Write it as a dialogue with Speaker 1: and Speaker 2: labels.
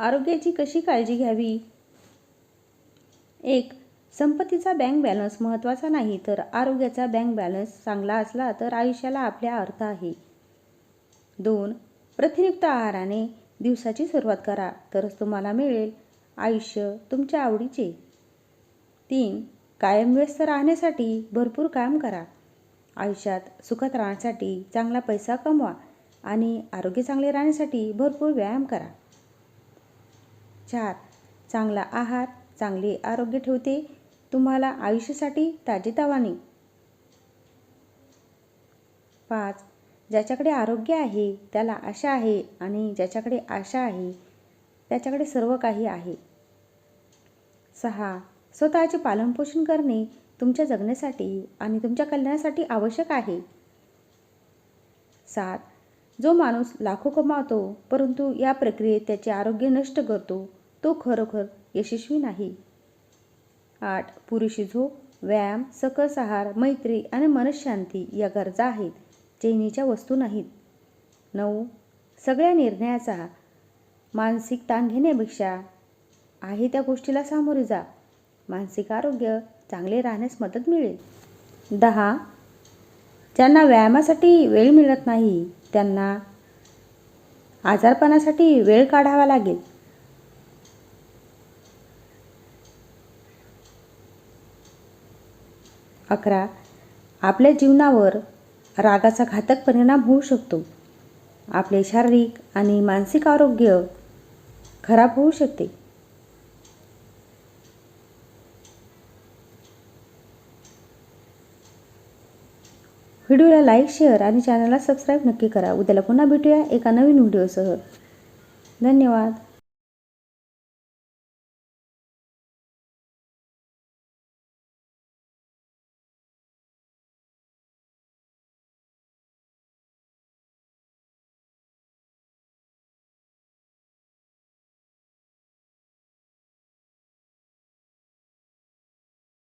Speaker 1: आरोग्याची कशी काळजी घ्यावी? एक संपत्तीचा बँक बॅलन्स महत्त्वाचा नाही तर आरोग्याचा बँक बॅलन्स चांगला असला तर आयुष्याला आपल्या अर्थ आहे. दोन प्रथिनयुक्त आहाराने दिवसाची सुरुवात करा तरच तुम्हाला मिळेल आयुष्य तुमच्या आवडीचे. तीन कायम व्यस्त राहण्यासाठी भरपूर काम करा. आयुष्यात सुखात राहण्यासाठी चांगला पैसा कमवा आणि आरोग्य चांगले राहण्यासाठी भरपूर व्यायाम करा. चार. चांगला आहार चांगले आरोग्य ठेवते. तुम्हाला आयुष्यासाठी ताजेतवाने. पाच. ज्याच्याकडे आरोग्य आहे त्याला आशा आहे आणि ज्याच्याकडे आशा आहे त्याच्याकडे सर्व काही आहे. सहा. स्वतःचे पालनपोषण करणे तुमच्या जगण्यासाठी आणि तुमच्या कल्याणासाठी आवश्यक आहे. सात. जो माणूस लाखो कमावतो परंतु या प्रक्रियेत त्याचे आरोग्य नष्ट करतो तो खरोखर यशस्वी नाही. आठ पुरेशी झोप व्यायाम सकस आहार मैत्री आणि मनशांती या गरजा आहेत चैनीच्या वस्तू नाहीत. नऊ सगळ्या निर्णयाचा मानसिक ताण घेण्यापेक्षा आहे त्या गोष्टीला सामोरे जा. मानसिक आरोग्य चांगले राहण्यास मदत मिळेल. दहा ज्यांना व्यायामासाठी वेळ मिळत नाही त्यांना आजारपणासाठी वेळ काढावा लागेल. अकरा आपल्या जीवनावर रागाचा घातक परिणाम होऊ शकतो. आपले शारीरिक आणि मानसिक आरोग्य खराब होऊ शकते. व्हिडिओला लाईक शेअर आणि चॅनलला सबस्क्राईब नक्की करा. उद्याला पुन्हा भेटूया एका नवीन व्हिडिओसह. धन्यवाद.